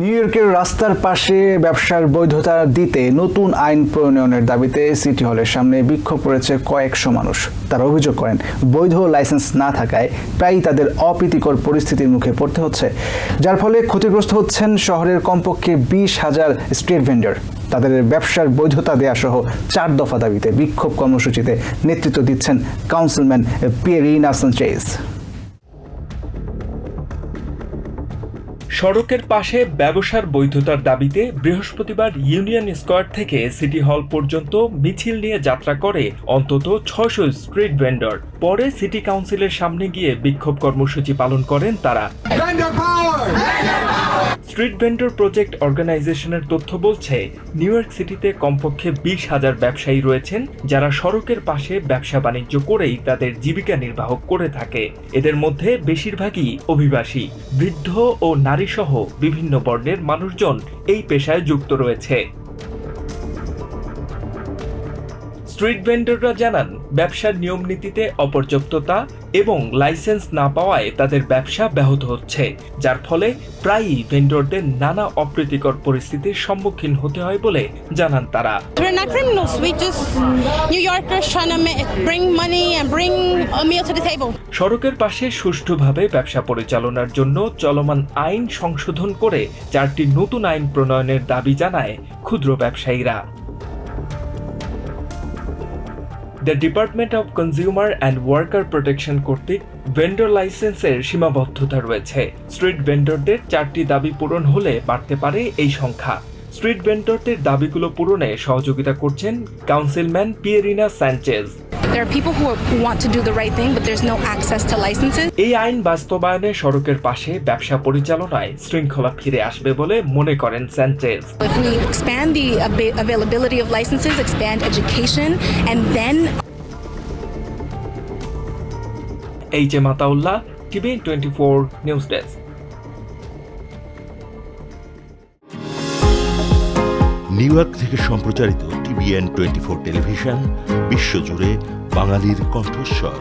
New ইয়র্কের রাস্তার পাশে ব্যবসার বৈধতা দিতে নতুন আইন প্রণয়নের দাবিতে সিটি হলের সামনে বিক্ষোভ করেছে কয়েকশো মানুষ। তারা অভিযোগ করেন, বৈধ লাইসেন্স না থাকায় প্রায়ই তাদের অপ্রীতিকর পরিস্থিতির মুখে পড়তে হচ্ছে, যার ফলে ক্ষতিগ্রস্ত হচ্ছেন শহরের কমপক্ষে বিশ হাজার স্ট্রিট ভেন্ডর। তাদের ব্যবসার বৈধতা দেয়া সহ চার দফা দাবিতে বিক্ষোভ কর্মসূচিতে নেতৃত্ব দিচ্ছেন কাউন্সিলম্যান পিয়েরিনা সানচেজ। সড়কের পাশে ব্যবসার বৈধতার দাবিতে বৃহস্পতিবার ইউনিয়ন স্কোয়ার থেকে সিটি হল পর্যন্ত মিছিল নিয়ে যাত্রা করে অন্তত ছয়শো স্ট্রিট ভেন্ডর পরে সিটি কাউন্সিলের সামনে গিয়ে বিক্ষোভ কর্মসূচি পালন করেন তারা! স্ট্রিট ভেন্ডর প্রজেক্ট অর্গানাইজেশনের তথ্য বলছে নিউ ইয়র্ক সিটিতে কমপক্ষে বিশ হাজার ব্যবসায়ী রয়েছেন, যারা সড়কের পাশে ব্যবসা বাণিজ্য করেই তাদের জীবিকা নির্বাহ করে থাকে। এদের মধ্যে বেশিরভাগই অভিবাসী। বৃদ্ধ ও নারীসহ বিভিন্ন বর্ণের মানুষজন এই পেশায় যুক্ত রয়েছে। স্ট্রিট ভেন্ডররা জানান ব্যবসার নিয়ম নীতিতে অপর্যাপ্ততা এবং লাইসেন্স না পাওয়ায় তাদের ব্যবসা ব্যাহত হচ্ছে যার ফলে প্রায়ই ভেন্ডরদের নানা অপ্রীতিকর পরিস্থিতির সম্মুখীন হতে হয় বলে জানান তারা We're not criminals. We just New Yorkers trying to bring money and bring a meal to the table. সড়কের পাশে সুষ্ঠুভাবে ব্যবসা পরিচালনার জন্য চলমান আইন সংশোধন করে চারটি নতুন আইন প্রণয়নের দাবি জানায় ক্ষুদ্র ব্যবসায়ীরা the department of consumer and worker protection কর্তৃক ভেন্ডর লাইসেন্সের সীমাবদ্ধতা রয়েছে। স্ট্রিট ভেন্ডরদের চারটি দাবি পূরণ হলে বাড়তে পারে এই সংখ্যা। স্ট্রিট ভেন্ডরদের দাবিগুলো পূরণে সহযোগিতা করছেন councilman Pierina Sanchez There are people who, are, who want to do the right thing, but there's no access to licenses. এই আইন বাস্তবায়নে সড়কের পাশে ব্যবসা পরিচালনায় শৃঙ্খলা ফিরে আসবে বলে মনে করেন Sanchez If we expand the availability of licenses, expand education, and then H A Mataullah TV twenty four news desk new York থেকে সম্প্রচারিত টিভিএন টোয়েন্টি ফোর টেলিভিশন বিশ্বজুড়ে বাঙালির কণ্ঠস্বর।